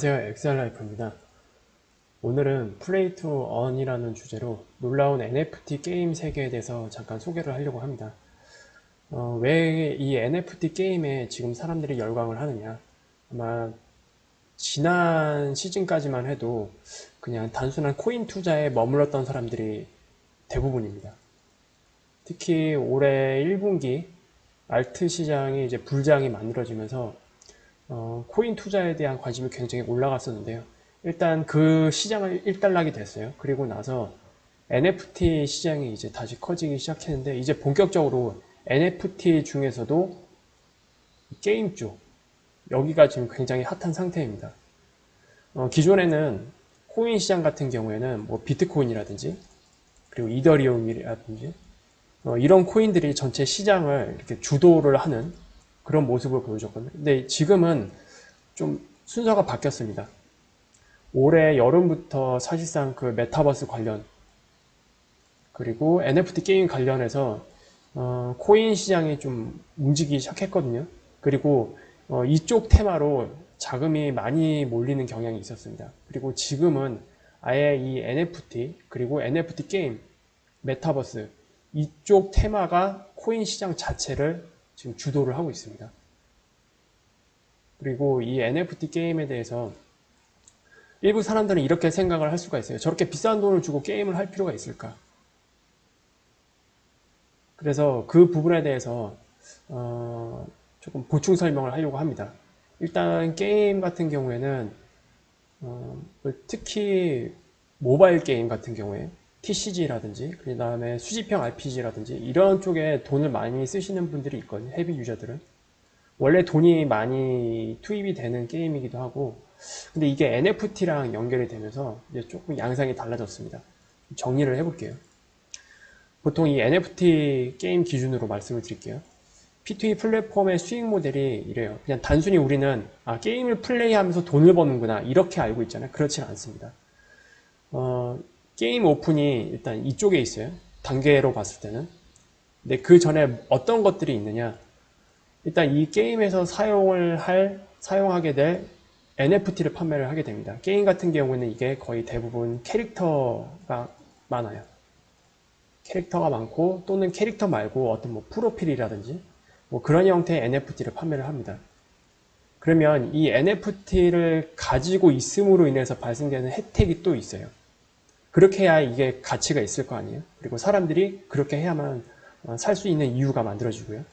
안녕하세요 엑셀라이프입니다. 오늘은 플레이 투 언이라는 주제로 놀라운 NFT 게임 세계에 대해서 잠깐 소개를 하려고 합니다. 어, 왜 이 NFT 게임에 지금 사람들이 열광을 하느냐? 아마 지난 시즌까지만 해도 그냥 단순한 코인 투자에 머물렀던 사람들이 대부분입니다. 특히 올해 1분기 알트 시장이 이제 불장이 만들어지면서 어, 코인 투자에 대한 관심이 굉장히 올라갔었는데요. 일단 그 시장을 일단락이 됐어요. 그리고 나서 NFT 시장이 이제 다시 커지기 시작했는데 이제 본격적으로 NFT 중에서도 게임 쪽 여기가 지금 굉장히 핫한 상태입니다. 어, 기존에는 코인 시장 같은 경우에는 뭐 비트코인이라든지 그리고 이더리움이라든지 어, 이런 코인들이 전체 시장을 이렇게 주도를 하는 그런 모습을 보여줬거든요. 근데 지금은 좀 순서가 바뀌었습니다. 올해 여름부터 사실상 그 메타버스 관련 그리고 NFT 게임 관련해서 어, 코인 시장이 좀 움직이기 시작했거든요. 그리고 어, 이쪽 테마로 자금이 많이 몰리는 경향이 있었습니다. 그리고 지금은 아예 이 NFT 그리고 NFT 게임 메타버스 이쪽 테마가 코인 시장 자체를 지금 주도를 하고 있습니다. 그리고 이 NFT 게임에 대해서 일부 사람들은 이렇게 생각을 할 수가 있어요. 저렇게 비싼 돈을 주고 게임을 할 필요가 있을까? 그래서 그 부분에 대해서 어 조금 보충 설명을 하려고 합니다. 일단 게임 같은 경우에는 어 특히 모바일 게임 같은 경우에 TCG라든지 그 다음에 수집형 RPG라든지 이런 쪽에 돈을 많이 쓰시는 분들이 있거든요. 헤비 유저들은. 원래 돈이 많이 투입이 되는 게임이기도 하고 근데 이게 NFT랑 연결이 되면서 이제 조금 양상이 달라졌습니다. 정리를 해볼게요. 보통 이 NFT 게임 기준으로 말씀을 드릴게요. P2E 플랫폼의 수익 모델이 이래요. 그냥 단순히 우리는 아, 게임을 플레이하면서 돈을 버는구나 이렇게 알고 있잖아요. 그렇지는 않습니다. 어, 게임 오픈이 일단 이쪽에 있어요. 단계로 봤을 때는. 근데 그 전에 어떤 것들이 있느냐. 일단 이 게임에서 사용을 할, 사용하게 될 NFT를 판매를 하게 됩니다. 게임 같은 경우는 이게 거의 대부분 캐릭터가 많아요. 캐릭터가 많고 또는 캐릭터 말고 어떤 뭐 프로필이라든지 뭐 그런 형태의 NFT를 판매를 합니다. 그러면 이 NFT를 가지고 있음으로 인해서 발생되는 혜택이 또 있어요. 그렇게 해야 이게 가치가 있을 거 아니에요. 그리고 사람들이 그렇게 해야만 어, 살수 있는 이유가 만들어지고요.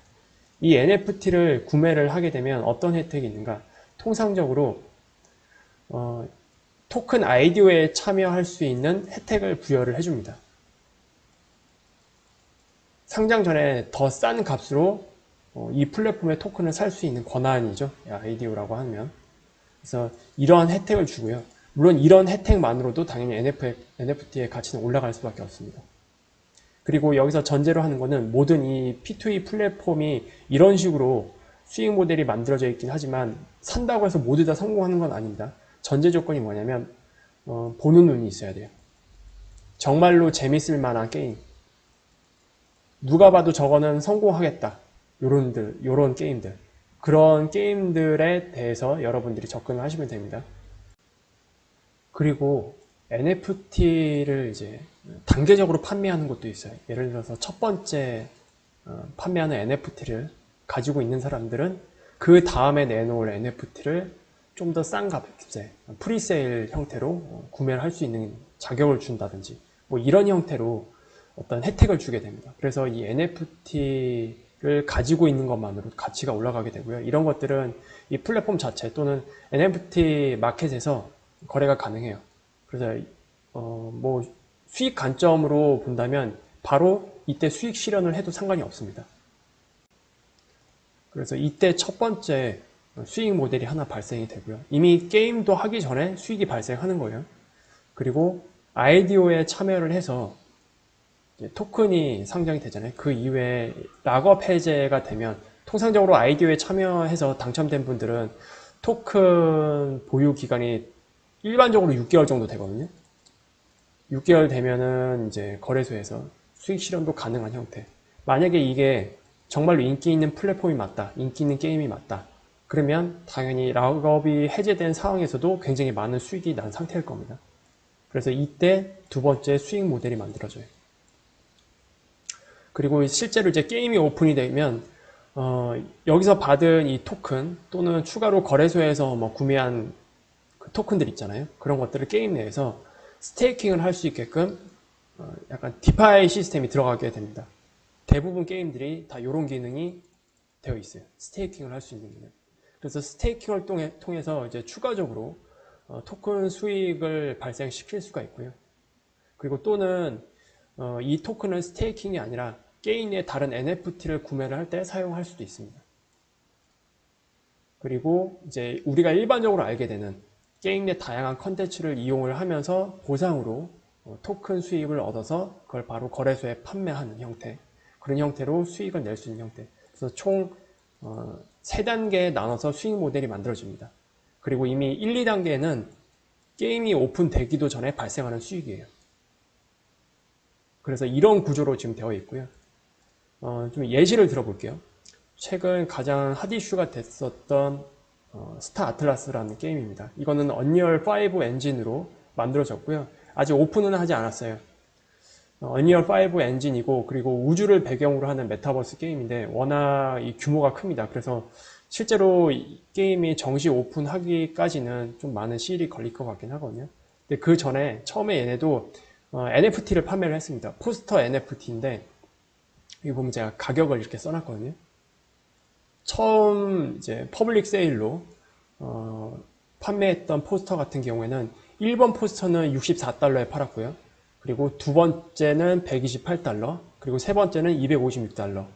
이 NFT를 구매를 하게 되면 어떤 혜택이 있는가? 통상적으로 어, 토큰 아이디어에 참여할 수 있는 혜택을 부여를 해줍니다. 상장 전에 더 싼 값으로 어, 이 플랫폼의 토큰을 살 수 있는 권한이죠. 아이디어라고 하면. 그래서 이러한 혜택을 주고요. 물론 이런 혜택만으로도 당연히 NFT의 가치는 올라갈 수밖에 없습니다. 그리고 여기서 전제로 하는 거는 모든 이 P2E 플랫폼이 이런 식으로 수익 모델이 만들어져 있긴 하지만 산다고 해서 모두 다 성공하는 건 아닙니다. 전제 조건이 뭐냐면 어, 보는 눈이 있어야 돼요. 정말로 재밌을 만한 게임. 누가 봐도 저거는 성공하겠다. 요런들, 요런 게임들. 그런 게임들에 대해서 여러분들이 접근을 하시면 됩니다. 그리고 NFT를 이제 단계적으로 판매하는 것도 있어요. 예를 들어서 첫 번째 어, 판매하는 NFT를 가지고 있는 사람들은 그 다음에 내놓을 NFT를 좀 더 싼 값에 프리세일 형태로 어, 구매를 할 수 있는 자격을 준다든지 뭐 이런 형태로 어떤 혜택을 주게 됩니다. 그래서 이 NFT를 가지고 있는 것만으로 가치가 올라가게 되고요. 이런 것들은 이 플랫폼 자체 또는 NFT 마켓에서 거래가 가능해요. 그래서 어, 뭐 수익 관점으로 본다면 바로 이때 수익 실현을 해도 상관이 없습니다. 그래서 이때 첫 번째 수익 모델이 하나 발생이 되고요. 이미 게임도 하기 전에 수익이 발생하는 거예요. 그리고 아이디어에 참여를 해서 토큰이 상장이 되잖아요. 그 이후에 락업 해제가 되면 통상적으로 아이디어에 참여해서 당첨된 분들은 토큰 보유 기간이 일반적으로 6개월 정도 되거든요. 6개월 되면은 이제 거래소에서 수익 실현도 가능한 형태. 만약에 이게 정말로 인기 있는 플랫폼이 맞다, 인기 있는 게임이 맞다. 그러면 당연히 락업이 해제된 상황에서도 굉장히 많은 수익이 난 상태일 겁니다. 그래서 이때 두 번째 수익 모델이 만들어져요. 그리고 실제로 이제 게임이 오픈이 되면 어, 여기서 받은 이 토큰 또는 추가로 거래소에서 뭐 구매한 그 토큰들 있잖아요. 그런 것들을 게임 내에서 스테이킹을 할 수 있게끔 어, 약간 디파이 시스템이 들어가게 됩니다. 대부분 게임들이 다 이런 기능이 되어 있어요. 스테이킹을 할 수 있는 기능. 그래서 스테이킹을 통해, 통해서 이제 추가적으로 어, 토큰 수익을 발생시킬 수가 있고요. 그리고 또는 어, 이 토큰은 스테이킹이 아니라 게임 내 다른 NFT를 구매를 할 때 사용할 수도 있습니다. 그리고 이제 우리가 일반적으로 알게 되는 게임 내 다양한 컨텐츠를 이용을 하면서 보상으로 어, 토큰 수익을 얻어서 그걸 바로 거래소에 판매하는 형태 그런 형태로 수익을 낼 수 있는 형태 그래서 총 어, 3단계에 나눠서 수익 모델이 만들어집니다. 그리고 이미 1, 2단계는 게임이 오픈되기도 전에 발생하는 수익이에요. 그래서 이런 구조로 지금 되어 있고요. 어, 좀 예시를 들어볼게요. 최근 가장 핫 이슈가 됐었던 어, 스타 아틀라스라는 게임입니다. 이거는 언리얼 5 엔진으로 만들어졌고요. 아직 오픈은 하지 않았어요. 어, 언리얼 5 엔진이고 그리고 우주를 배경으로 하는 메타버스 게임인데 워낙 이 규모가 큽니다. 그래서 실제로 이 게임이 정식 오픈하기까지는 좀 많은 시일이 걸릴 것 같긴 하거든요. 근데 그 전에 처음에 얘네도 어, NFT를 판매를 했습니다. 포스터 NFT인데 여기 보면 제가 가격을 이렇게 써놨거든요. 처음 이제 퍼블릭 세일로 어, 판매했던 포스터 같은 경우에는 1번 포스터는 64달러에 팔았고요. 그리고 두 번째는 128달러, 그리고 세 번째는 256달러.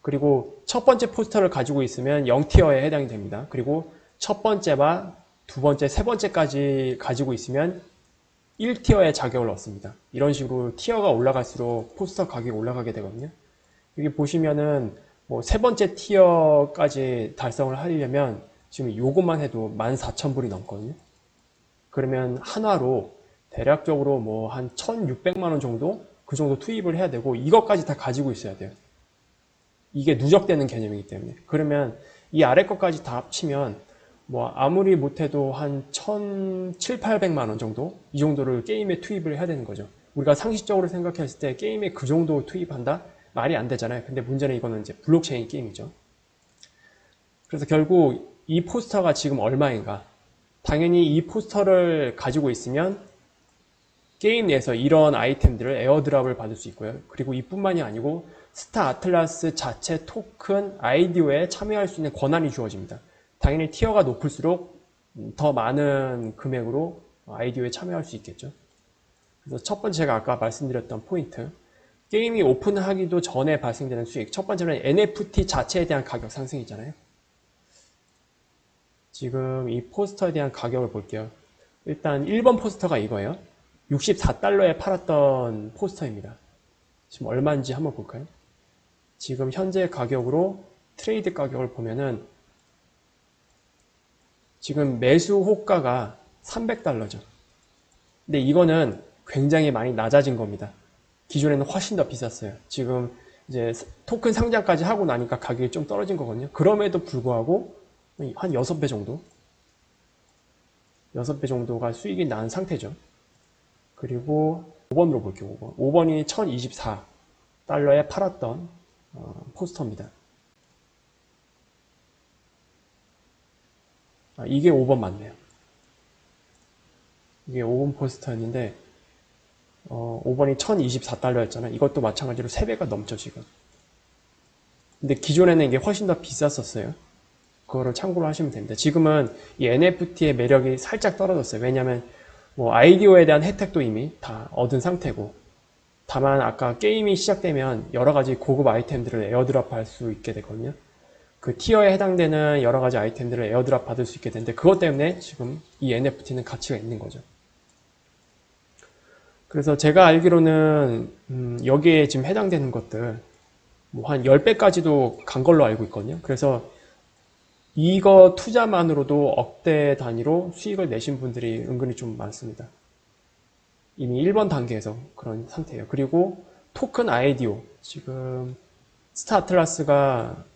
그리고 첫 번째 포스터를 가지고 있으면 0티어에 해당이 됩니다. 그리고 첫 번째와 두 번째, 세 번째까지 가지고 있으면 1티어의 자격을 얻습니다. 이런 식으로 티어가 올라갈수록 포스터 가격이 올라가게 되거든요. 여기 보시면은 뭐 세 번째 티어까지 달성을 하려면 지금 요것만 해도 14,000불이 넘거든요. 그러면 한화로 대략적으로 뭐 한 1,600만 원 정도 그 정도 투입을 해야 되고 이것까지 다 가지고 있어야 돼요. 이게 누적되는 개념이기 때문에. 그러면 이 아래 것까지 다 합치면 뭐 아무리 못해도 한 1,700, 800만 원 정도 이 정도를 게임에 투입을 해야 되는 거죠. 우리가 상식적으로 생각했을 때 게임에 그 정도 투입한다? 말이 안 되잖아요. 근데 문제는 이거는 이제 블록체인 게임이죠. 그래서 결국 이 포스터가 지금 얼마인가? 당연히 이 포스터를 가지고 있으면 게임 내에서 이런 아이템들을 에어드랍을 받을 수 있고요. 그리고 이뿐만이 아니고 스타 아틀라스 자체 토큰 아이디어에 참여할 수 있는 권한이 주어집니다. 당연히 티어가 높을수록 더 많은 금액으로 아이디어에 참여할 수 있겠죠. 그래서 첫 번째 제가 아까 말씀드렸던 포인트. 게임이 오픈하기도 전에 발생되는 수익. 첫 번째는 NFT 자체에 대한 가격 상승이잖아요. 지금 이 포스터에 대한 가격을 볼게요. 일단 1번 포스터가 이거예요. 64달러에 팔았던 포스터입니다. 지금 얼마인지 한번 볼까요? 지금 현재 가격으로 트레이드 가격을 보면은 지금 매수 호가가 300달러죠. 근데 이거는 굉장히 많이 낮아진 겁니다. 기존에는 훨씬 더 비쌌어요. 지금 이제 토큰 상장까지 하고 나니까 가격이 좀 떨어진 거거든요. 그럼에도 불구하고 한 6배 정도? 6배 정도가 수익이 난 상태죠. 그리고 5번으로 볼게요. 5번. 5번이 1024달러에 팔았던 어, 포스터입니다. 아, 이게 5번 맞네요. 이게 5번 포스터였는데 어, 5번이 1024달러였잖아요. 이것도 마찬가지로 3배가 넘죠, 지금. 근데 기존에는 이게 훨씬 더 비쌌었어요. 그거를 참고로 하시면 됩니다. 지금은 이 NFT의 매력이 살짝 떨어졌어요. 왜냐하면 뭐 아이디어에 대한 혜택도 이미 다 얻은 상태고 다만 아까 게임이 시작되면 여러 가지 고급 아이템들을 에어드랍 할 수 있게 되거든요. 그 티어에 해당되는 여러 가지 아이템들을 에어드랍 받을 수 있게 되는데 그것 때문에 지금 이 NFT는 가치가 있는 거죠. 그래서 제가 알기로는 음, 여기에 지금 해당되는 것들 뭐 한 10배까지도 간 걸로 알고 있거든요. 그래서 이거 투자만으로도 억대 단위로 수익을 내신 분들이 은근히 좀 많습니다. 이미 1번 단계에서 그런 상태예요. 그리고 토큰 아이디오 지금 스타 아틀라스가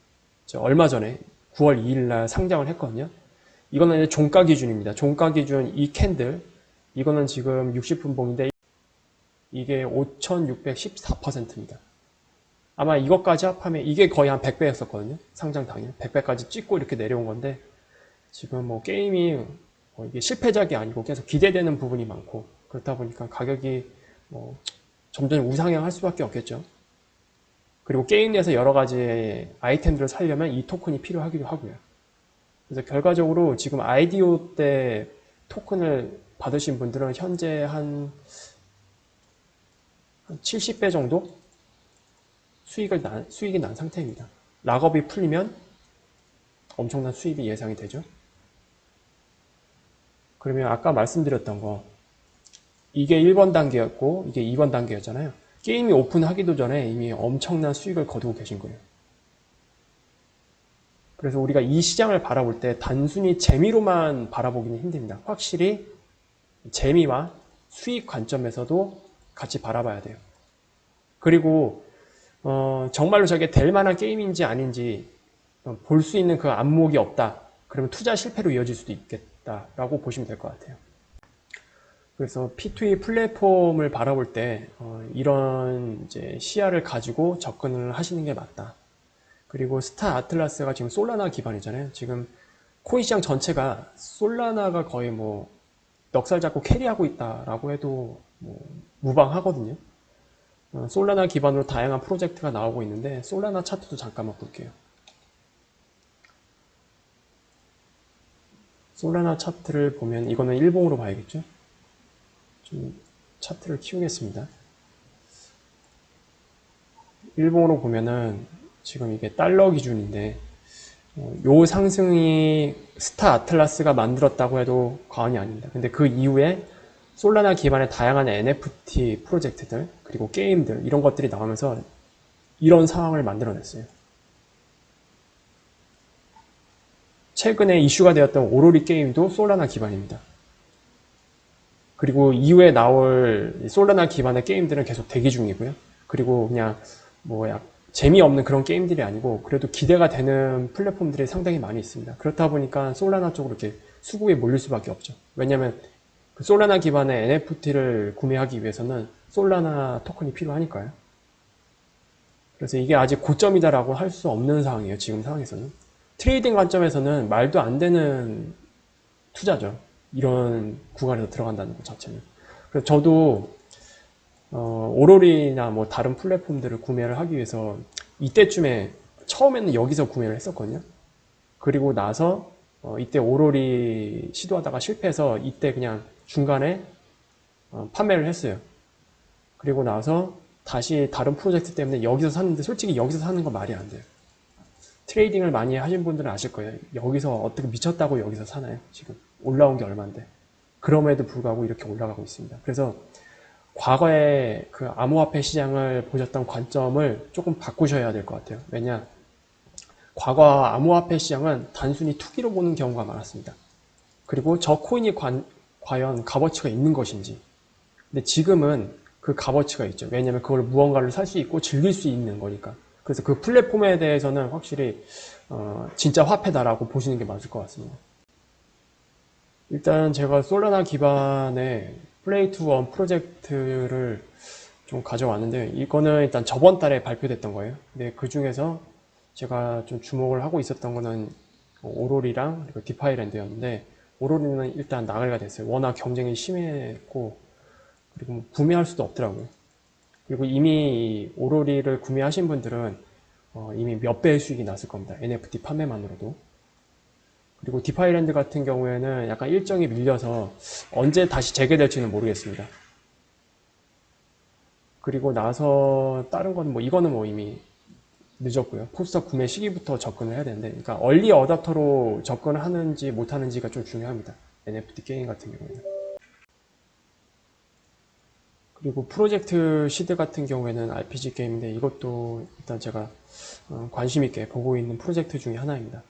얼마 전에 9월 2일 날 상장을 했거든요. 이거는 종가 기준입니다. 종가 기준 이 캔들 이거는 지금 60분봉인데 이게 5,614%입니다. 아마 이것까지 합하면 이게 거의 한 100배였었거든요. 상장 당일 100배까지 찍고 이렇게 내려온 건데 지금 뭐 게임이 뭐 이게 실패작이 아니고 계속 기대되는 부분이 많고 그렇다 보니까 가격이 뭐 점점 우상향할 수밖에 없겠죠. 그리고 게임 내에서 여러 가지 아이템들을 살려면 이 토큰이 필요하기도 하고요. 그래서 결과적으로 지금 아이디오 때 토큰을 받으신 분들은 현재 한, 한 70배 정도 수익을 난, 수익이 난 상태입니다. 락업이 풀리면 엄청난 수입이 예상이 되죠. 그러면 아까 말씀드렸던 거 이게 1번 단계였고 이게 2번 단계였잖아요. 게임이 오픈하기도 전에 이미 엄청난 수익을 거두고 계신 거예요. 그래서 우리가 이 시장을 바라볼 때 단순히 재미로만 바라보기는 힘듭니다. 확실히 재미와 수익 관점에서도 같이 바라봐야 돼요. 그리고 어, 정말로 저게 될 만한 게임인지 아닌지 볼 수 있는 그 안목이 없다. 그러면 투자 실패로 이어질 수도 있겠다라고 보시면 될 것 같아요. 그래서 P2E 플랫폼을 바라볼 때 어, 이런 이제 시야를 가지고 접근을 하시는 게 맞다. 그리고 스타 아틀라스가 지금 솔라나 기반이잖아요. 지금 코인 시장 전체가 솔라나가 거의 뭐 넉살 잡고 캐리하고 있다라고 해도 뭐 무방하거든요. 어, 솔라나 기반으로 다양한 프로젝트가 나오고 있는데 솔라나 차트도 잠깐만 볼게요. 솔라나 차트를 보면 이거는 일봉으로 봐야겠죠? 좀 차트를 키우겠습니다. 일봉으로 보면은 지금 이게 달러 기준인데 어, 요 상승이 스타 아틀라스가 만들었다고 해도 과언이 아닙니다. 근데 그 이후에 솔라나 기반의 다양한 NFT 프로젝트들 그리고 게임들 이런 것들이 나오면서 이런 상황을 만들어냈어요. 최근에 이슈가 되었던 오로리 게임도 솔라나 기반입니다. 그리고 이후에 나올 솔라나 기반의 게임들은 계속 대기 중이고요. 그리고 그냥 뭐 약 재미없는 그런 게임들이 아니고 그래도 기대가 되는 플랫폼들이 상당히 많이 있습니다. 그렇다 보니까 솔라나 쪽으로 이렇게 수급에 몰릴 수밖에 없죠. 왜냐하면 그 솔라나 기반의 NFT를 구매하기 위해서는 솔라나 토큰이 필요하니까요. 그래서 이게 아직 고점이다라고 할 수 없는 상황이에요. 지금 상황에서는. 트레이딩 관점에서는 말도 안 되는 투자죠. 이런 구간에서 들어간다는 것 자체는. 그래서 저도 어, 오로리나 뭐 다른 플랫폼들을 구매를 하기 위해서 이때쯤에 처음에는 여기서 구매를 했었거든요. 그리고 나서 어, 이때 오로리 시도하다가 실패해서 이때 그냥 중간에 어, 판매를 했어요. 그리고 나서 다시 다른 프로젝트 때문에 여기서 샀는데 솔직히 여기서 사는 건 말이 안 돼요. 트레이딩을 많이 하신 분들은 아실 거예요. 여기서 어떻게 미쳤다고 여기서 사나요? 지금 올라온 게 얼만데. 그럼에도 불구하고 이렇게 올라가고 있습니다. 그래서 과거에 그 암호화폐 시장을 보셨던 관점을 조금 바꾸셔야 될 것 같아요. 왜냐? 과거 암호화폐 시장은 단순히 투기로 보는 경우가 많았습니다. 그리고 저 코인이 관, 과연 값어치가 있는 것인지. 근데 지금은 그 값어치가 있죠. 왜냐하면 그걸 무언가를 살 수 있고 즐길 수 있는 거니까. 그래서 그 플랫폼에 대해서는 확실히 어, 진짜 화폐다라고 보시는 게 맞을 것 같습니다. 일단 제가 솔라나 기반의 플레이 투 원 프로젝트를 좀 가져왔는데 이거는 일단 저번 달에 발표됐던 거예요. 근데 그 중에서 제가 좀 주목을 하고 있었던 거는 오롤이랑 그리고 디파이랜드였는데 오롤이는 일단 나가리가 됐어요. 워낙 경쟁이 심했고 그리고 뭐 구매할 수도 없더라고요. 그리고 이미 오로리를 구매하신 분들은 어, 이미 몇 배의 수익이 났을 겁니다. NFT 판매만으로도. 그리고 디파이랜드 같은 경우에는 약간 일정이 밀려서 언제 다시 재개될지는 모르겠습니다. 그리고 나서 다른 건뭐 이거는 뭐 이미 늦었고요. 포스터 구매 시기부터 접근을 해야 되는데, 그러니까 얼리 어답터로 접근을 하는지 못하는지가 좀 중요합니다. NFT 게임 같은 경우에는. 그리고 프로젝트 시드 같은 경우에는 RPG 게임인데 이것도 일단 제가 어, 관심 있게 보고 있는 프로젝트 중에 하나입니다.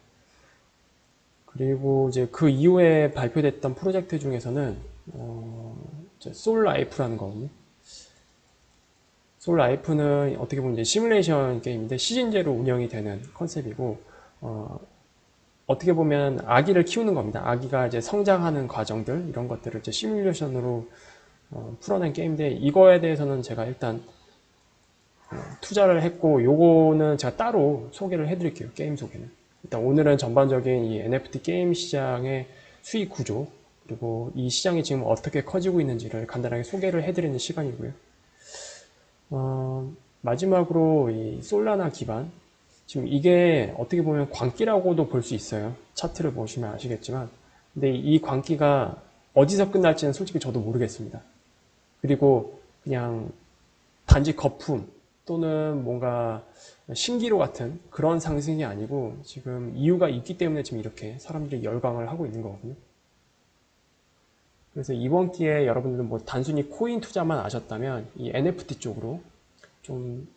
그리고 이제 그 이후에 발표됐던 프로젝트 중에서는 어, 솔 라이프라는 거거든요. 솔 라이프는 어떻게 보면 이제 시뮬레이션 게임인데 시즌제로 운영이 되는 컨셉이고 어, 어떻게 보면 아기를 키우는 겁니다. 아기가 이제 성장하는 과정들 이런 것들을 이제 시뮬레이션으로 어, 풀어낸 게임인데 이거에 대해서는 제가 일단 어, 투자를 했고 요거는 제가 따로 소개를 해드릴게요. 게임 소개는. 일단 오늘은 전반적인 이 NFT 게임 시장의 수익 구조 그리고 이 시장이 지금 어떻게 커지고 있는지를 간단하게 소개를 해드리는 시간이고요. 어, 마지막으로 이 솔라나 기반 지금 이게 어떻게 보면 광기라고도 볼 수 있어요. 차트를 보시면 아시겠지만 근데 이 광기가 어디서 끝날지는 솔직히 저도 모르겠습니다. 그리고 그냥 단지 거품 또는 뭔가 신기루 같은 그런 상승이 아니고 지금 이유가 있기 때문에 지금 이렇게 사람들이 열광을 하고 있는 거거든요. 그래서 이번 기회에 여러분들은 뭐 단순히 코인 투자만 아셨다면 이 NFT 쪽으로 좀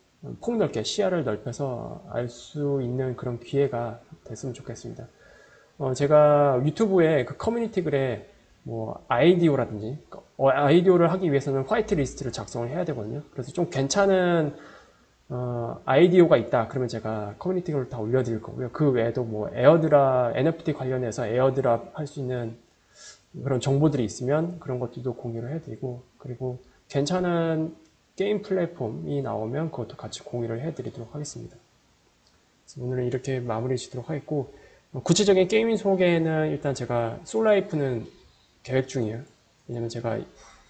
폭넓게 시야를 넓혀서 알 수 있는 그런 기회가 됐으면 좋겠습니다. 어, 제가 유튜브에 그 커뮤니티 글에 뭐 아이디오라든지 어, 아이디오를 하기 위해서는 화이트 리스트를 작성을 해야 되거든요. 그래서 좀 괜찮은 어, 아이디오가 있다. 그러면 제가 커뮤니티 글을 다 올려드릴 거고요. 그 외에도 뭐 에어드랍 NFT 관련해서 에어드랍 할 수 있는 그런 정보들이 있으면 그런 것들도 공유를 해드리고 그리고 괜찮은 게임 플랫폼이 나오면 그것도 같이 공유를 해드리도록 하겠습니다. 오늘은 이렇게 마무리 지도록 하겠고 어, 구체적인 게임 소개는 일단 제가 솔라이프는 계획 중이에요. 왜냐면 제가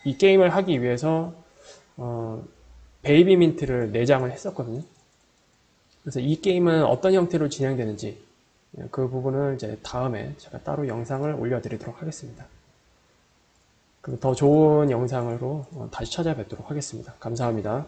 이 게임을 하기 위해서 어, 베이비 민트를 내장을 했었거든요. 그래서 이 게임은 어떤 형태로 진행되는지 그 부분을 이제 다음에 제가 따로 영상을 올려드리도록 하겠습니다. 그럼 더 좋은 영상으로 어, 다시 찾아뵙도록 하겠습니다. 감사합니다.